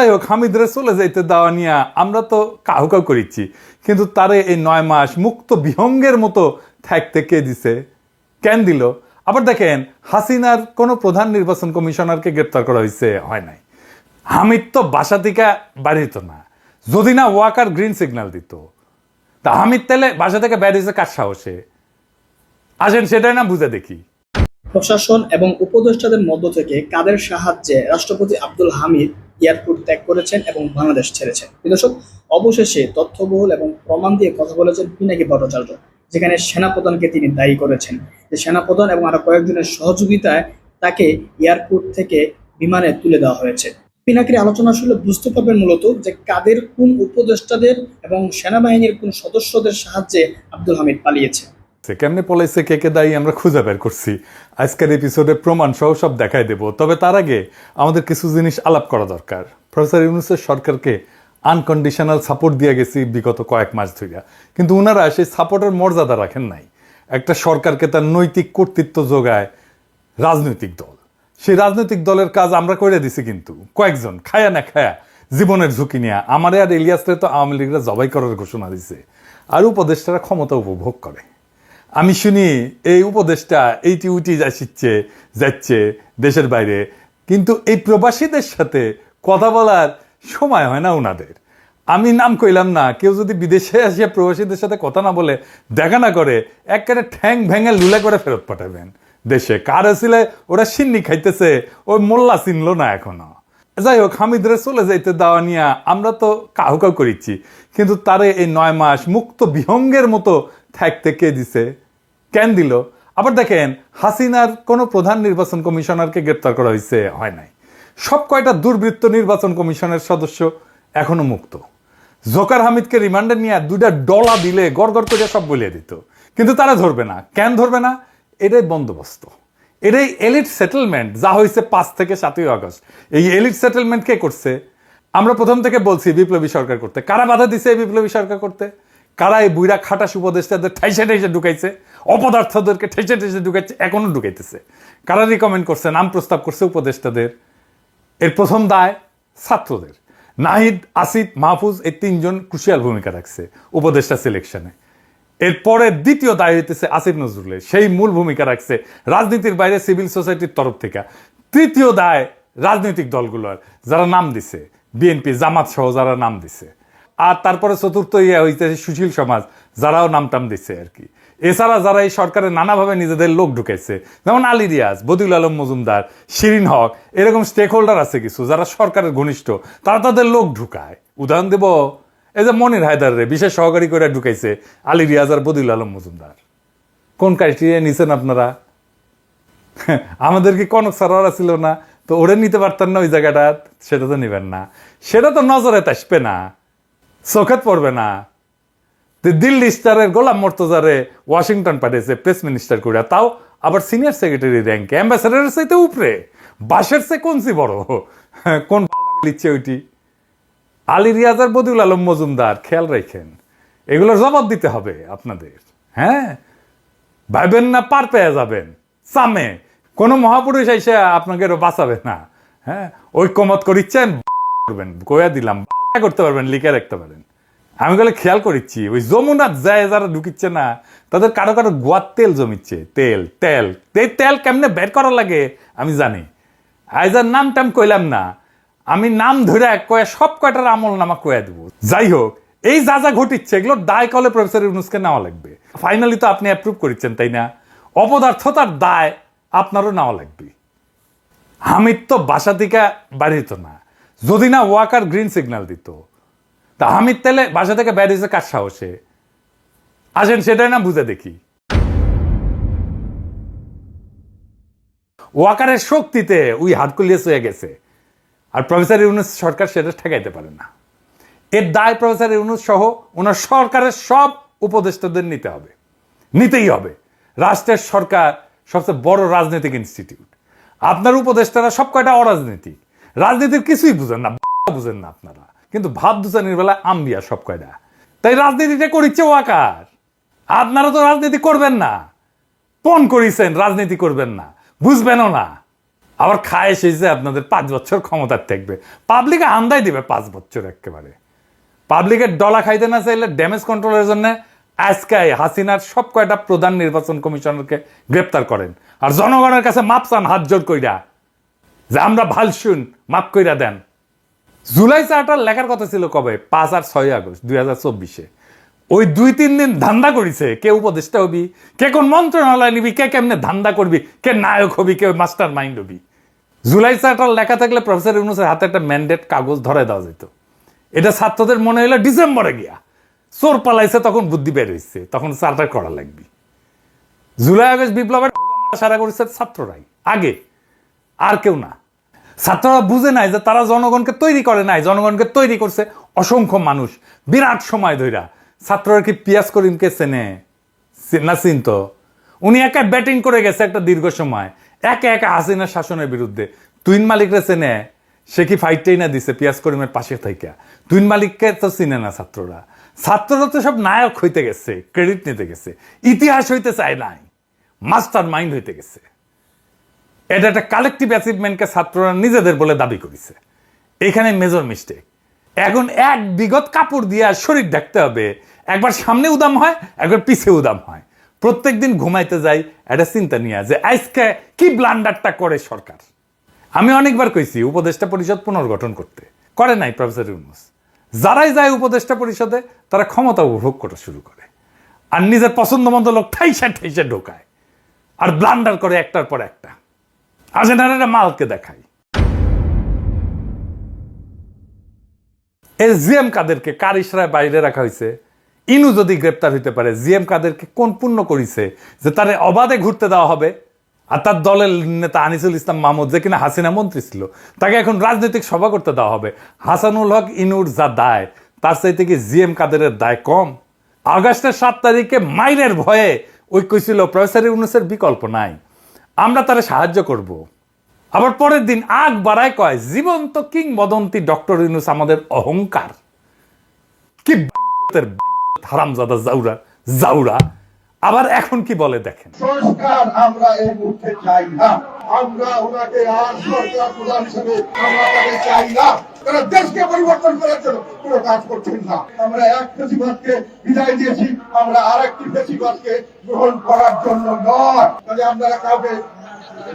যাই হোক হামিদরে চলে যাইতে দেওয়া নিয়ে আমরা তো কাহু কাউ করিচ্ছি। কিন্তু তারে এই নয় মাস মুক্ত বিহঙ্গের মতো থাকতে কে দিছে? কেন দিল? আবার দেখেন, হাসিনার কোনো প্রধান নির্বাচন কমিশনারকে গ্রেপ্তার করা হয়েছে হয় নাই। হামিদ তো বাসা থেকে বাড়িত না। যদি না ওয়াকার গ্রিন সিগন্যাল দিত। তা হামিদ তাহলে বাসা থেকে বেরিয়েছে কার সাহসে? আসেন, সেটাই না বুঝে দেখি। প্রশাসন এবং উপদেষ্টাদের মধ্য থেকে কাদের সাহায্যে রাষ্ট্রপতি আব্দুল হামিদ এয়ারপোর্ট ত্যাগ করেছেন এবং বাংলাদেশ ছেড়েছেন। দর্শক, অবশেষে তথ্যবহুল এবং প্রমাণ দিয়ে কথা বলেছেন পিনাকি ভট্টাচার্য, যেখানে সেনাপ্রধানকে তিনি দায়ী করেছেন। যে সেনাপ্রধান এবং আরও কয়েকজনের সহযোগিতায় তাকে এয়ারপোর্ট থেকে বিমানে তুলে দেওয়া হয়েছে। পিনাকির আলোচনা শুনলে বুঝতে পারবেন মূলত যে কাদের কোন উপদেষ্টাদের এবং সেনাবাহিনীর কোন সদস্যদের সাহায্যে আব্দুল হামিদ পালিয়েছে। সে কেমনে পলাইছে, কে কে দায়ী, আমরা খুঁজে বের করছি। আজকের এপিসোডে প্রমাণ সহ সব দেখাই দেব। তবে তার আগে আমাদের কিছু জিনিস আলাপ করা দরকার। প্রফেসর ইউনুসের সরকারকে আনকন্ডিশনাল সাপোর্ট দিয়ে গেছি বিগত কয়েক মাস ধরিয়া কিন্তু ওনারা সেই সাপোর্টের মর্যাদা রাখেন নাই। একটা সরকারকে তার নৈতিক কর্তৃত্ব যোগায় রাজনৈতিক দল। সেই রাজনৈতিক দলের কাজ আমরা করে দিছি কিন্তু। কয়েকজন, খায়া না খায়া জীবনের ঝুঁকি নিয়ে। আমারে আর ইলিয়াসরে তো আওয়ামী লীগরা জবাই করার ঘোষণা দিছে। আর উপদেষ্টারা ক্ষমতা উপভোগ করে। আমি শুনি এই উপদেশটা এইটি উটি যাচ্ছে যাচ্ছে দেশের বাইরে। কিন্তু এই প্রবাসীদের সাথে কথা বলার সময় হয় না ওনাদের আমি নাম কইলাম না, কেউ যদি বিদেশে আসিয়া প্রবাসীদের সাথে কথা না বলে দেখা না করে, একেবারে ঠ্যাং ভেঙে লুলে করে ফেরত পাঠাবেন দেশে। কার আসলে ওরা সিন্নি খাইতেছে, ওই মোল্লা চিনলো না এখনও। যাই হোক, হামিদরে চলে যাইতে দেওয়া নিয়ে আমরা তো কাহু কাউ করিচ্ছি। কিন্তু তারে এই নয় মাস মুক্ত বিহঙ্গের মতো থাকতে কে দিছে? কেন দিল? আবার দেখেন, হাসিনার কোনো প্রধান নির্বাচন কমিশনারকে গ্রেপ্তার করা হয়েছে, হয় নাই। সব কয়টা দুর্বৃত্ত নির্বাচন কমিশনের সদস্য এখনও মুক্ত। জোকার হামিদকে রিমান্ডে নিয়ে দুইটা ডলা দিলে গড় করে সব বলিয়ে দিত। কিন্তু তারা ধরবে না। কেন ধরবে না? এটাই বন্দোবস্ত। এটাই এলিট সেটেলমেন্ট, যা হয়েছে পাঁচ থেকে সাতই আগস্ট। এই এলিট সেটেলমেন্ট কে করছে? আমরা প্রথম থেকে বলছি বিপ্লবী সরকার করতে। কারা বাধা দিছে বিপ্লবী সরকার করতে? কারা এই বুইরা খাটাস উপদেষ্টাদের ঠাইসে ঠাইসে ঢুকাইছে, অপদার্থদেরকে ঠেসে ঠেসে ঢুকাইছে, এখনও ঢুকাইতেছে। কারা রিকমেন্ড করছে, নাম প্রস্তাব করছে উপদেষ্টাদের? এর প্রথম দায় ছাত্রদের। নাহিদ, আসিফ, মাহফুজ, এই তিনজন ক্রুশিয়াল ভূমিকা রাখছে উপদেষ্টা সিলেকশনে এরপরে দ্বিতীয় দায় হইতেছে আসিফ নজরুলের। সেই মূল ভূমিকা রাখছে রাজনীতির বাইরে সিভিল সোসাইটির তরফ থেকে। তৃতীয় দায় রাজনৈতিক দলগুলোর, যারা নাম দিছে, বিএনপি, জামাত সহ যারা নাম দিছে। আর তারপরে চতুর্থ ইয়ে হইতেছে সুশীল সমাজ, যারাও নাম টাম দিচ্ছে আর কি। এছাড়া যারা এই সরকারের নানাভাবে নিজেদের লোক ঢুকাইছে যেমন আলী রিয়াজ, বদিউল আলম মজুমদার, শিরিন হক, এরকম স্টেক হোল্ডার আছে কিছু, যারা সরকারের ঘনিষ্ঠ, তারা তাদের লোক ঢুকায়। উদাহরণ দেব, এই যে মনির হায়দার রে, বিশেষ সহকারী করে ঢুকাইছে আলী রিয়াজ আর বদিউল আলম মজুমদার। কোন ক্রাইটেরিয়া নিছেন আপনারা? আমাদের কি কনক সারারা ছিল না, তো ওরে নিতে পারতেন না ওই জায়গাটা, সেটা তো নেবেন না। সেটা তো নজরে আসবে না। চোখেত পড়বে না। দিল্লি স্টারের গোলাম মর্তজারে ওয়াশিংটন পাঠিয়েছে প্রেস মিনিস্টার করে তাও আবার সিনিয়র সেক্রেটারি র্যাঙ্কে অ্যাম্বাসাডারের চাইতে উপরে। বাসের সে কোনসি বড়? কোন লিচ্ছে ওইটি? আলী রিয়াজার বদিউল আলম মজুমদার, খেয়াল রাখেন। এগুলোর জবাব দিতে হবে আপনাদের। হ্যাঁ? ভাইবেন না, পার পেয়ে যাবেন। সামে কোনো মহাপুরুষ এসে আপনাকে বাঁচাবে না। হ্যাঁ? ঐক্যমত করিচ্ছেন, করবেন। কয়া দিলাম করতে পারবেন, লিখে রাখতে পারেন। আমি বলে খেয়াল করিচ্ছি, ওই যমুনার যায় যারা ঢুকিচ্ছে না, তাদের কারও কারও গোয়ার তেল জমিচ্ছে। তেল তেল এই তেল কেমনে বের করা লাগে আমি জানি। আইজার নাম টাম কইলাম না, আমি নাম ধরে কয়ে সব কয়টার আমল নামা কয়ে দেবো। যাই হোক, এই যা যা ঘটিচ্ছে, এগুলো দায় কলে প্রফেসর ইউনুসকে নেওয়া লাগবে। ফাইনালি তো আপনি অ্যাপ্রুভ করেছেন, তাই না? অপদার্থতার দায় আপনারও নেওয়া লাগবে। হামিদ তো বাসা থেকে বাড়িত না। যদি না ওয়াকার গ্রিন সিগন্যাল দিত। তা হামিদ তেলে বাসা থেকে বেরিয়েছে কার সাহসে? আসেন সেটাই না বুঝে দেখি। ওয়াকারের শক্তিতে উই হাটকুলিয়াস হয়ে গেছে। আর প্রফেসর ইউনুস সরকার সেটা ঠেকাইতে পারে না। এর দায় প্রফেসর ইউনুস সহ ওনার সরকারের সব উপদেষ্টাদের নিতে হবে। নিতেই হবে। রাষ্ট্রের সরকার সবচেয়ে বড় রাজনৈতিক ইনস্টিটিউট আপনার উপদেষ্টারা সব কয়টা অরাজনৈতিক। রাজনীতির কিছুই বুঝেন না বুঝেন না আপনারা। কিন্তু ভাব দুচানির বেলা আম্বিয়া সব কয়টা তাই রাজনীতিটা করিচ্ছে ওয়াকার আপনারা তো রাজনীতি করবেন না। পণ করিছেন, রাজনীতি করবেন না। বুঝবেনও না। আবার খায় এসেছে আপনাদের পাঁচ বছর ক্ষমতার থাকবে। পাবলিকে আন্দাই দিবে পাঁচ বছর একেবারে পাবলিকের ডলা খাইতে না চাইলে ড্যামেজ কন্ট্রোলের জন্য আজকে হাসিনার সব কয়টা প্রধান নির্বাচন কমিশনারকে গ্রেপ্তার করেন। আর জনগণের কাছে মাপ চান হাত জোর কইরা যে আমরা ভালো শুন মাপ কইরা দেন। জুলাই চারটার লেখার কথা ছিল কবে? পাঁচ আর ছয় আগস্ট, দুই হাজার চব্বিশে। ওই দুই তিন দিন ধান্দা করিছে, কে উপদেষ্টা হবি, কে কোন মন্ত্রণালয় নিবি, কে কেমনে ধান্দা করবি, কে নায়ক হবি, কে মাস্টার মাইন্ড হবি। জুলাই চারটার লেখা থাকলে প্রফেসর ইউনুসের হাতে একটা ম্যান্ডেট কাগজ ধরে দেওয়া যেত। এটা ছাত্রদের মনে হইল ডিসেম্বরে গিয়া। চোর পালাইছে, তখন বুদ্ধি বের হয়েছে তখন চারটা করা লাগবে। জুলাই আগস্ট বিপ্লবের সারা করেছে ছাত্ররাই, আগে। আর কেউ না। ছাত্ররা বুঝে নাই যে তারা জনগণকে তৈরি করে নাই, জনগণকে তৈরি করছে অসংখ্য মানুষ। বিরাট সময় ধইরা। ছাত্ররা কি পিয়াস করিমকে চেনে? না চিনত উনি একা ব্যাটিং করে গেছে একটা দীর্ঘ সময়। একা একা হাসিনা শাসনের বিরুদ্ধে। তুইন মালিকরা চেনে? সে কি ফাইটটাই না দিছে পিয়াস করিমের পাশে থাইকা? তুইন মালিককে তো চিনে না ছাত্ররা। ছাত্ররা তো সব নায়ক হইতে গেছে ক্রেডিট নিতে গেছে। ইতিহাস হইতে চায় নাই। মাস্টার মাইন্ড হইতে গেছে। এটা একটা কালেকটিভ অ্যাচিভমেন্টকে ছাত্ররা নিজেদের বলে দাবি করেছে। এখানে মেজর মিস্টেক এখন এক বিগত কাপড় দিয়ে আর শরীর ঢাকতে হবে। একবার সামনে উদাম হয়, একবার পিছে উদাম হয়। প্রত্যেক দিন ঘুমাইতে যাই, একটা চিন্তা নিয়ে যে আজকে কি ব্লান্ডারটা করে সরকার? আমি অনেকবার কইছি, উপদেষ্টা পরিষদ পুনর্গঠন করতে। করে নাই প্রফেসর ইউনুস। যারাই যায় উপদেষ্টা পরিষদে, তারা ক্ষমতা উপভোগ করা শুরু করে। আর নিজের পছন্দ মতো লোক ঠাইসা ঠাইসা ঢোকায়। আর ব্লান্ডার করে একটার পর একটা। আর্জেন্টিনার মালকে দেখাই এই জিএম কাদেরকে কার ইশরায় বাইরে রাখা হয়েছে? ইনু যদি গ্রেপ্তার হইতে পারে, জিএম কাদেরকে কোন পুণ্য করিছে? যে তারে অবাধে ঘুরতে দেওয়া হবে? আর তার দলের নেতা আনিসুল ইসলাম মাহমুদ, যে কিনা হাসিনা মন্ত্রী ছিল, তাকে এখন রাজনৈতিক সভা করতে দেওয়া হবে। হাসানুল হক ইনুর যা দায়, তার চাইতে কি জিএম কাদেরের দায় কম? আগস্টের সাত তারিখে মাইনের ভয়ে ওই কইছিল প্রফেসর ইউনুসের বিকল্প নাই। আমরা তারা সাহায্য করব। আবার পরের দিন আগ বাড়ায় কয়, জীবন্ত কিংবদন্তি ডক্টর ইউনুস আমাদের অহংকার। কি হারামজাদা জাউরা জাউরা। আবার এখন কি বলে দেখেন? সংস্কার আমরা এই মুহূর্তে চাই না। আমরা ওনাকে আর সরকার প্রধান হিসেবে আমরা তাকে চাই না। তারা দেশকে পরিবর্তন করার জন্য কোনো কাজ করছেন না। আমরা এক ফেসিবাদকে বিদায় দিয়েছি, আমরা আর একটি ফেসিবাদকে গ্রহণ করার জন্য নয়। তাহলে আপনারা কাউকে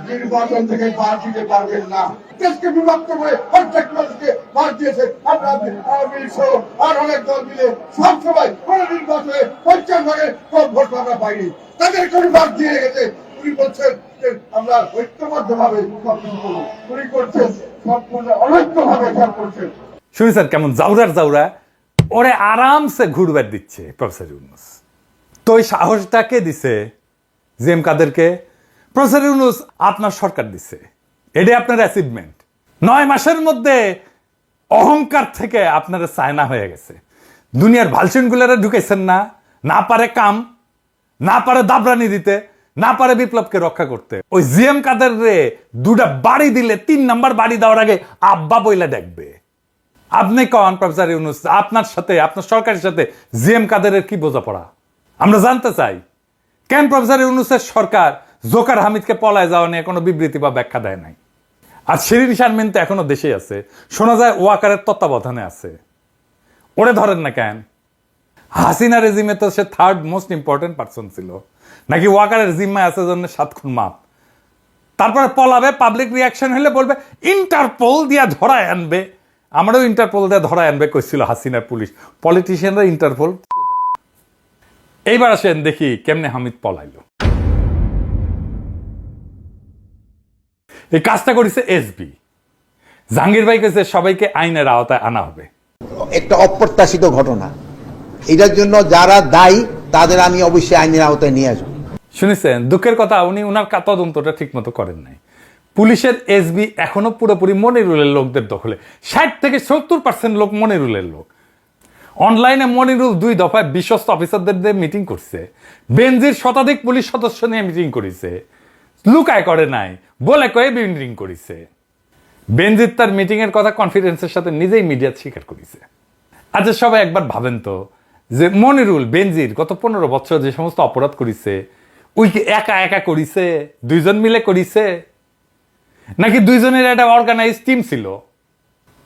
নির্বাচন থেকে বাদ দিতে পারবেন না। দেশকে বিভক্ত করে প্রত্যেক মানুষকে বাদ দিয়েছে। আমরা আওয়ামী লীগ আর অনেক দল মিলে সব সময় কোন নির্বাচনে পঞ্চাশ ভাগের কম ভোট আমরা পাইনি। তাদের কোনো বাদ দিয়ে রেখেছে। বলছেন যে আমরা ঐক্যবদ্ধ ভাবে করছেন সম্পূর্ণ অনৈক্য ভাবে করছেন। শুনেছেন কেমন? জাউরার জাউরা ওরে আরামসে ঘুরবার দিচ্ছে, প্রফেসর ইউনুস। তো ওই দিছে? জিএম কাদেরকে? প্রফেসর ইউনুস, আপনার সরকার দিছে। এটাই আপনার অ্যাচিভমেন্ট নয় মাসের মধ্যে অহংকার থেকে আপনার চায়না হয়ে গেছে। দুনিয়ার ভালসিনগুলারে ঢুকেছেন না। না পারে কাম, না পারে দাবরানি দিতে। না পারে বিপ্লবকে রক্ষা করতে। ওই জিএম কাদের রে দুটা বাড়ি দিলে, তিন নাম্বার বাড়ি দেওয়ার আগে আব্বা বইলা দেখবে। আপনি কন, প্রফেসর ইউনুস, আপনার সাথে, আপনার সরকারের সাথে জিএম কাদেরের কি বোঝাপড়া? আমরা জানতে চাই, কেন প্রফেসর ইউনুসের সরকার জোকার হামিদকে পলায় যাওয়া নিয়ে কোনো বিবৃতি বা ব্যাখ্যা দেয় নাই? আর শিরিন শারমিন তো এখনও দেশেই আছে। শোনা যায় ওয়াকারের তত্ত্বাবধানে আছে। ওরে ধরেন না কেন? হাসিনা রেজিমে তো সে থার্ড মোস্ট ইম্পর্টেন্ট পার্সন ছিল। নাকি ওয়াকারের জিম্মায় আছে জন্য সাত খুন মাপ? তারপরে পলাবে পাবলিক রিয়াকশন হলে বলবে, ইন্টারপোল দিয়া ধরায় আনবে। আমারও ইন্টারপোল দিয়ে ধরায় আনবে, কইছিল হাসিনার পুলিশ। পলিটিশিয়ানরা ইন্টারপোল এইবার আসেন দেখি কেমনে হামিদ পলাইলো। এই কাজটা করেছে এসবি জাহাঙ্গীর ভাই কেছে সবাইকে আইনের আওতায় আনা হবে। একটা অপ্রত্যাশিত ঘটনা। এটার জন্য যারা দায়ী, তাদের আমি অবশ্যই আইনের আওতায় নিয়ে আসব। শুনেছেন? দুঃখের কথা, উনি ওনার তদন্তটা ঠিক মতো করেন নাই। পুলিশের এসবি এখনও পুরোপুরি মনিরুলের লোকদের দখলে। ষাট থেকে সত্তর পার্সেন্ট লোক মনিরুলের লোক। অনলাইনে মনিরুল দুই দফায় বিশ্বস্ত অফিসারদের দিয়ে মিটিং করছে। বেনজির শতাধিক পুলিশ সদস্য নিয়ে মিটিং করেছে। লুকায় করে নাই। বলে কয়ে মিটিং করেছে। বেনজির তার মিটিং এর কথা কনফিডেন্সের সাথে নিজেই মিডিয়া স্বীকার করেছে। আচ্ছা সবাই একবার ভাবেন তো, যে মনিরুল, বেনজির গত পনেরো বছর যে সমস্ত অপরাধ করিছে ওই একা একা করিছে, দুইজন মিলে করিছে, নাকি দুইজনের একটা অর্গানাইজ টিম ছিল?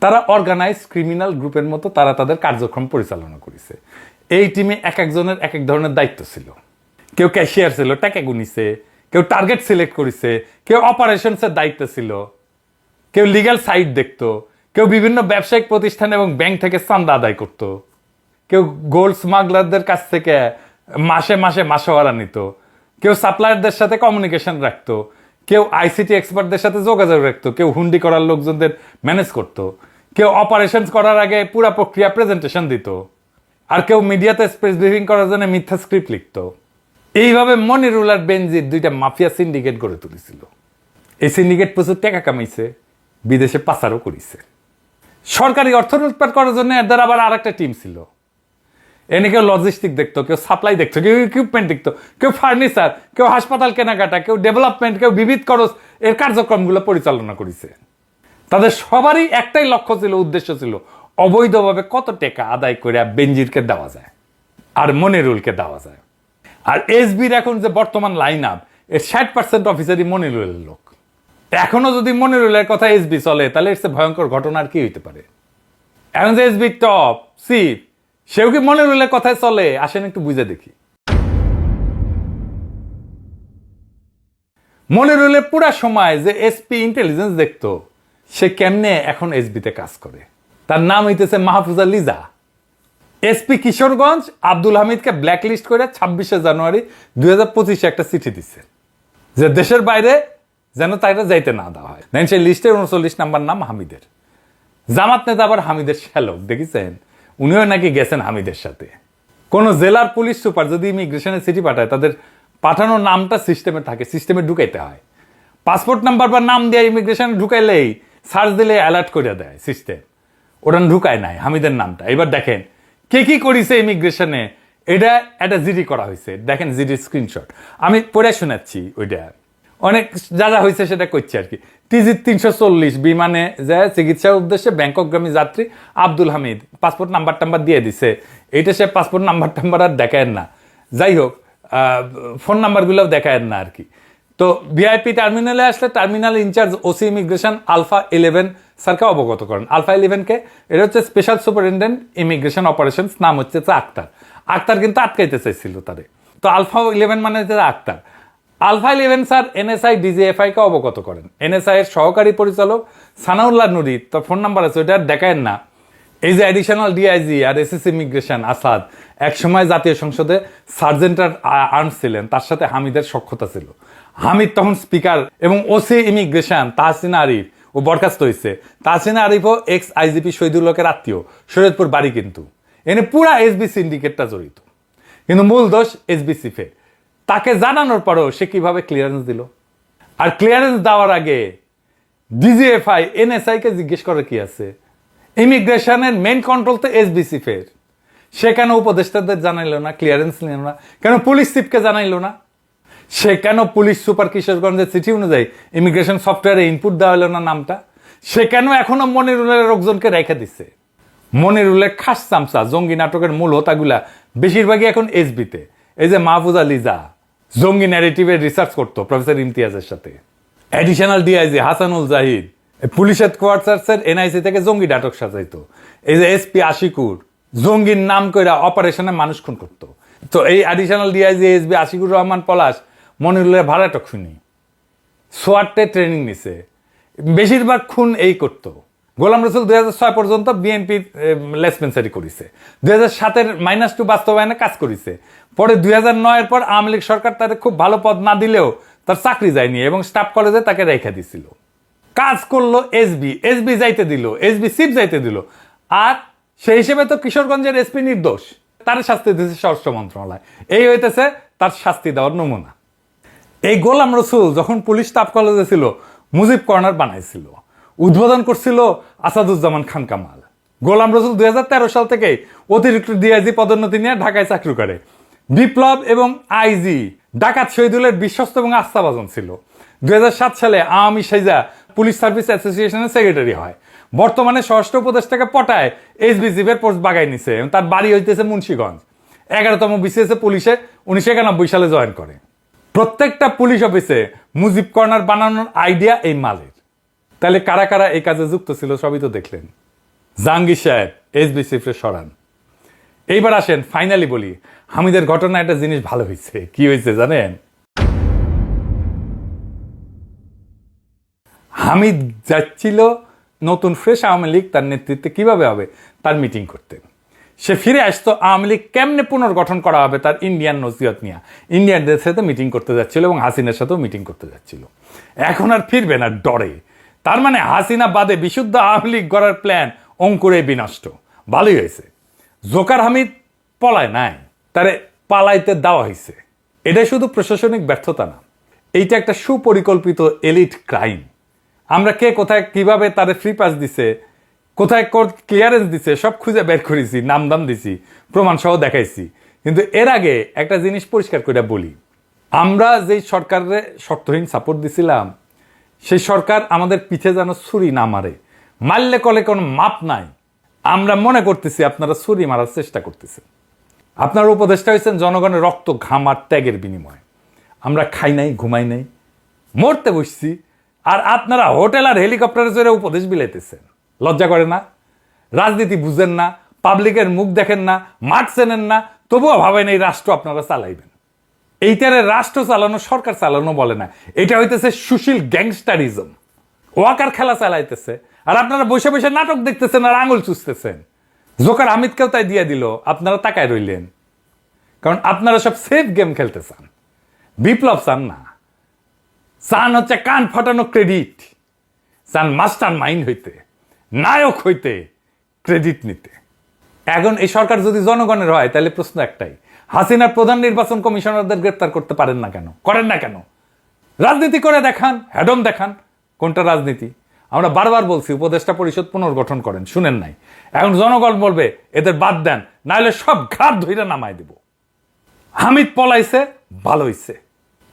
তারা অর্গানাইজ ক্রিমিনাল গ্রুপের মতো তারা তাদের কার্যক্রম পরিচালনা করেছে। এই টিমে এক একজনের এক এক ধরনের দায়িত্ব ছিল। কেউ ক্যাশিয়ার ছিল, টাকা গুনিছে, কেউ টার্গেট সিলেক্ট করেছে, কেউ অপারেশনসের দায়িত্ব ছিল, কেউ লিগ্যাল সাইট দেখতো, কেউ বিভিন্ন ব্যবসায়িক প্রতিষ্ঠান এবং ব্যাংক থেকে চান্দা আদায় করতো, কেউ গোল্ড স্মাগলারদের কাছ থেকে মাসে মাসে মাসোয়ারা নিত কেউ সাপ্লায়ারদের সাথে কমিউনিকেশন রাখতো, কেউ আইসিটি এক্সপার্টদের সাথে যোগাযোগ রাখতো, কেউ হুন্ডি করার লোকজনদের ম্যানেজ করতো, কেউ অপারেশন করার আগে পুরা প্রক্রিয়া প্রেজেন্টেশন দিত, আর কেউ মিডিয়াতে স্পেস ব্রিফিং করার জন্য মিথ্যা স্ক্রিপ্ট লিখত। এইভাবে মনিরুল আর বেনজির দুইটা মাফিয়া সিন্ডিকেট গড়ে তুলেছিল। এই সিন্ডিকেট প্রচুর টাকা কামাইছে, বিদেশে পাচারও করিছে। সরকারি অর্থ লুটপাট করার জন্য এদের আবার আর একটা টিম ছিল। এনে কেউ লজিস্টিক দেখতো, কেউ সাপ্লাই দেখতো, কেউ ইকুইপমেন্ট দেখতো, কেউ ফার্নিচার কেউ হাসপাতাল কেনাকাটা, কেউ ডেভেলপমেন্ট কেউ বিবিধ খরচ, এর কার্যক্রমগুলো পরিচালনা করেছে। তাদের সবারই একটাই লক্ষ্য ছিল, উদ্দেশ্য ছিল অবৈধভাবে কত টাকা আদায় করে বেঞ্জিরকে দেওয়া যায় আর মনিরুলকে দেওয়া যায়। আর এসবির এখন যে বর্তমান লাইন আপ এর ষাট পার্সেন্ট অফিসারই মনিরুলের লোক। এখনও যদি মনিরুলের কথা এসবি চলে, তাহলে এর ভয়ঙ্কর ঘটনা আর কি হইতে পারে? এখন যে এসবি টপ সিট সেও কি মনিরুলের কথায় চলে? আসেন একটু বুঝে দেখি। মনিরুলের পুরা সময় যে এসপি ইন্টেলিজেন্স দেখতো, সে কেমনে এখন এসবিতে কাজ করে? তার নাম হইতেছে মাহফুজা লিজা। এসপি কিশোরগঞ্জ আব্দুল হামিদকে ব্ল্যাকলিস্ট করে ছাব্বিশে জানুয়ারি দুই হাজার পঁচিশে একটা চিঠি দিচ্ছে যে দেশের বাইরে যেন তাইরা যাইতে না দেওয়া হয়। দেন সেই লিস্টের উনচল্লিশ নাম্বার নাম হামিদের। জামাত নেতা আবার হামিদের শ্যালক, দেখেছেন? উনিও নাকি গেছেন হামিদের সাথে। কোন জেলার পুলিশ সুপার যদি ইমিগ্রেশনের চিঠি পাঠায়, তাদের পাঠানোর নামটা সিস্টেমে থাকে, সিস্টেমে ঢুকাইতে হয়। পাসপোর্ট নাম্বার বা নাম দিয়ে ইমিগ্রেশনে ঢুকাইলেই সার্চ দিলে অ্যালার্ট করে দেয় সিস্টেম। ওটা ঢুকায় নাই হামিদের নামটা। এবার দেখেন, কে কি করিছে ইমিগ্রেশনে? এটা একটা জিডি করা হয়েছে। দেখেন জিডি স্ক্রিনশট। আমি পড়ে শোনাচ্ছি ওইটা। অনেক যা যা হয়েছে সেটা করছি আর কি। টিজি তিনশো চল্লিশ, বিমানে যে চিকিৎসার উদ্দেশ্যে ব্যাংককগামী যাত্রী আব্দুল হামিদ পাসপোর্ট নাম্বার টাম্বার দিয়ে দিছে। এইটা সে পাসপোর্ট নাম্বার টাম্বার আর দেখায় না। যাই হোক ফোন নাম্বারগুলোও দেখায় না আর কি। তো ভিআইপি টার্মিনালে আসলে terminal incharge OC immigration alpha eleven স্যারকে অবগত করেন। আলফা ইলেভেনকে এটা হচ্ছে স্পেশাল সুপারিনটেন্ডেন্ট ইমিগ্রেশন অপারেশনস, নাম হচ্ছে আক্তার। আক্তার কিন্তু আটকাইতে চাইছিল তাদের তো আলফা ইলেভেন মানে হচ্ছে Akter. Alpha eleven sir, NSI, DGFI কে অবগত করেন। এনএসআই এর সহকারী পরিচালক সানাউল্লাহ নুরি, তার ফোন নাম্বার আছে, ওইটা দেখায় না। এই যে অ্যাডিশনাল ডিআইজি আর এসএস ইমিগ্রেশন আসাদ একসময় জাতীয় সংসদে সার্জেন্টার আর্মস ছিলেন, তার সাথে হামিদের সক্ষতা ছিল। হামিদ তখন স্পিকার এবং ওসি ইমিগ্রেশন তাহসিনা আরিফ ও বরখাস্ত হয়েছে তাহসিনা আরিফও এক্স আইজিপি শহীদুল হকের আত্মীয়, শরীয়তপুর বাড়ি কিন্তু। এনে পুরা এসবি সিন্ডিকেটটা জড়িত। কিন্তু মূল দোষ এসবিসিফে তাকে জানানোর পরেও সে কীভাবে ক্লিয়ারেন্স দিল? আর ক্লিয়ারেন্স দেওয়ার আগে ডিজিএফআই এনএসআই কে জিজ্ঞেস করে কি আছে? ইমিগ্রেশনের মেন কন্ট্রোল তো এসবিসি ফের। সে কেন উপদেষ্টাদের জানাইল না ক্লিয়ারেন্স নিল না? কেন পুলিশ চিফকে জানাইল না? সে কেন পুলিশ সুপার কিশোরগঞ্জের চিঠি অনুযায়ী ইমিগ্রেশন সফটওয়্যারে ইনপুট দেওয়া হলো না নামটা? সে কেন এখনও মনিরুলের লোকজনকে রেখে দিচ্ছে মনিরুলের খাস চামচা, জঙ্গি নাটকের মূল হোতাগুলা বেশিরভাগই এখন এসবিতে এই যে মাহফুজা লিজা জঙ্গি ন্যারেটিভের রিসার্চ করতো প্রফেসর ইমতিয়াজের সাথে। Additional DIG Hasanul Zahid. Police হেডকোয়ার্টার্সের NIC থেকে জঙ্গি ডাটক সাজাইতো। এই যে এসপি আশিকুর, জঙ্গির নাম কইরা অপারেশনে মানুষ খুন করতো। তো এই additional DIG SB Ashiqur Rahman Palash, মনিরুলের ভাড়াটক শুনি সোয়াটে ট্রেনিং নিছে। বেশিরভাগ খুন এই করতো। গোলাম রসুল দুই ছয় পর্যন্ত বিএনপি লেসপেন্সারি করেছে। দুই হাজার সাতের মাইনাস টু বাস্তবায়নে কাজ করেছে। পরে দুই হাজার নয়ের পর আওয়ামী লীগ সরকার তাদের খুব ভালো পদ না দিলেও তার চাকরি যায়নি এবং স্টাফ কলেজে তাকে রেখে দিছিল। কাজ করল এসবি এসবি যাইতে দিল এসবি সিপ যাইতে দিল। আর সেই হিসেবে তো কিশোরগঞ্জের এসপি নির্দোষ। তার শাস্তি দিয়েছে স্বরাষ্ট্র মন্ত্রণালয়। এই হইতেছে তার শাস্তি দেওয়ার নমুনা। এই গোলাম রসুল যখন পুলিশ স্টাফ কলেজে ছিল, মুজিব কর্নার বানাইছিল। উদ্বোধন করছিল আসাদুজ্জামান খান কামাল। গোলাম রসুল দুই হাজার তেরো সাল থেকে অতিরিক্ত ডিআইজি পদোন্নতি নিয়ে ঢাকায় চাকরি করে। বিপ্লব এবং আইজি ডাকাত শহীদুলের বিশ্বস্ত এবং আস্থাভাজন ছিল। দুই হাজার সাত সালে আওয়ামী সাইজা পুলিশ সার্ভিস অ্যাসোসিয়েশনের সেক্রেটারি হয়। বর্তমানে স্বরাষ্ট্র উপদেষ্টাকে পটায় এসবিজিবের পোস্ট বাগাই নিছে এবং তার বাড়ি হইতেছে মুন্সীগঞ্জ। এগারোতম বিসিএস পুলিশে উনিশশো একানব্বই সালে জয়েন করে। প্রত্যেকটা পুলিশ অফিসে মুজিব কর্নার বানানোর আইডিয়া এই মালের তাহলে কারা কারা এই কাজে যুক্ত ছিল সবই তো দেখলেন। জাহাঙ্গীর সাহেব, এস বি সিফরে সরান। এইবার আসেন ফাইনালি বলি, হামিদের ঘটনা একটা জিনিস ভালো হয়েছে। কি হয়েছে জানেন? হামিদ যাচ্ছিল নতুন ফ্রেশ আওয়ামী লীগ, তার নেতৃত্বে কীভাবে হবে? তার মিটিং করতে। সে ফিরে আসতো, আওয়ামী লীগ কেমনে পুনর্গঠন করা হবে তার ইন্ডিয়ান নসিহত নিয়ে। ইন্ডিয়ানদের সাথে মিটিং করতে যাচ্ছিল এবং হাসিনার সাথেও মিটিং করতে যাচ্ছিল। এখন আর ফিরবে না, ডরে। তার মানে হাসিনা বাদে বিশুদ্ধ আওয়ামী লীগ গড়ার প্ল্যান অঙ্কুরে বিনষ্ট। ভালোই হয়েছে। জোকার হামিদ পলায় নাই, তারে পালাইতে দেওয়া হয়েছে। এটা শুধু প্রশাসনিক ব্যর্থতা না, এইটা একটা সুপরিকল্পিত এলিট ক্রাইম। আমরা কে কোথায় কীভাবে তাদের ফ্রি পাস দিছে, কোথায় কোর্ট ক্লিয়ারেন্স দিছে, সব খুঁজে বের করেছি নাম দাম দিছি প্রমাণ সহ দেখাইছি। কিন্তু এর আগে একটা জিনিস পরিষ্কার করে বলি, আমরা যেই সরকারের শর্তহীন সাপোর্ট দিছিলাম সেই সরকার আমাদের পিঠে যেন ছুরি না মারে। মারলে কলে কোনো মাপ নাই। আমরা মনে করতেছি আপনারা ছুরি মারার চেষ্টা করতেছেন। আপনার উপদেষ্টা হয়েছেন জনগণের রক্ত ঘাম আর ত্যাগের বিনিময়। আমরা খাই নাই, ঘুমাই নাই, মরতে বসছি। আর আপনারা হোটেল আর হেলিকপ্টারে চড়ে উপদেশ বিলাইতেছেন। লজ্জা করে না? রাজনীতি বুঝেন না? পাবলিকের মুখ দেখেন না? মাঠ চেনেন না? তবুও ভাবেন এই রাষ্ট্র আপনারা চালাইবেন। এইটারে রাষ্ট্র চালানো, সরকার চালানো বলে না। এটা হইতেছে সুশীল গ্যাংস্টারিজম। ওয়াকার খেলা চালাইতেছে। আর আপনারা বসে বসে নাটক দেখতেছেন আর আঙুল চুষতেছেন। জোকার হামিদকেও তাই দিয়ে দিল, আপনারা তাকায় রইলেন। কারণ আপনারা সব সেফ গেম খেলতে চান। বিপ্লব চান না। চান হচ্ছে কান ফাটানো ক্রেডিট। চান মাস্টার মাইন্ড হইতে, নায়ক হইতে, ক্রেডিট নিতে। এখন এই সরকার যদি জনগণের হয়, তাহলে প্রশ্ন একটাই। হাসিনার প্রধান নির্বাচন কমিশনারদের গ্রেপ্তার করতে পারেন না কেন? করেন না কেন? রাজনীতি করে দেখান হ্যাডম দেখান, কোনটা রাজনীতি? আমরা বারবার বলছি, উপদেষ্টা পরিষদ পুনর্গঠন করেন, শুনেন নাই। এখন জনগণ বলবে, এদের বাদ দেন, নাহলে সব ঘাট ধইরা নামায় দেব। হামিদ পলাইছে, ভালো হইছে।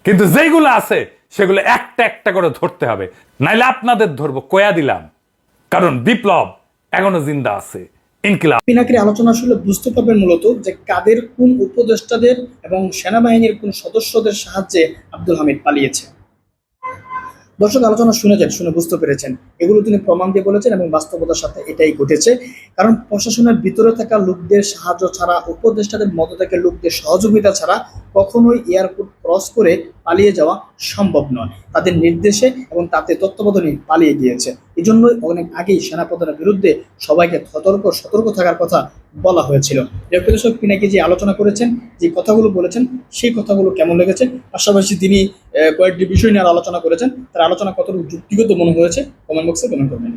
কিন্তু যেগুলো আছে, সেগুলো একটা একটা করে ধরতে হবে। নাইলে আপনাদের ধরবো, কয়া দিলাম। কারণ বিপ্লব এখনও জিন্দা আছে। ইনকিলাব। পিনাকির আলোচনা বুঝতে মূলত যে কাদের কোন উপদেষ্টাদের এবং সেনাবাহিনীর কোন সদস্যদের সাহায্যে আব্দুল হামিদ পালিয়েছে। দর্শক, আলোচনা শুনেছেন, শুনে বুঝতে পেরেছেন। এগুলো তিনি প্রমাণ দিয়ে বলেছেন এবং বাস্তবতার সাথে এটাই ঘটেছে। কারণ প্রশাসনের ভিতরে থাকা লোকদের সাহায্য ছাড়া, উপদেষ্টাদের মতো থেকে লোকদের সহযোগিতা ছাড়া কখনোই এয়ারপোর্ট ক্রস করে পালিয়ে যাওয়া সম্ভব নয়। তাদের নির্দেশে এবং তাতে তত্ত্বাবধানে পালিয়ে গিয়েছে। এই জন্যই অনেক আগেই সেনাপ্রধানের বিরুদ্ধে সবাইকে সতর্ক সতর্ক থাকার কথা বলা হয়েছিল। ডক্টর দর্শক পিনাকি যে আলোচনা করেছেন, যে কথাগুলো বলেছেন, সেই কথাগুলো কেমন লেগেছে? পাশাপাশি তিনি কয়েকটি বিষয় নিয়ে আলোচনা করেছেন। তার আলোচনা কতটুকু যুক্তিগত মনে হয়েছে কমেন্ট বক্সে কমেন্ট করবেন।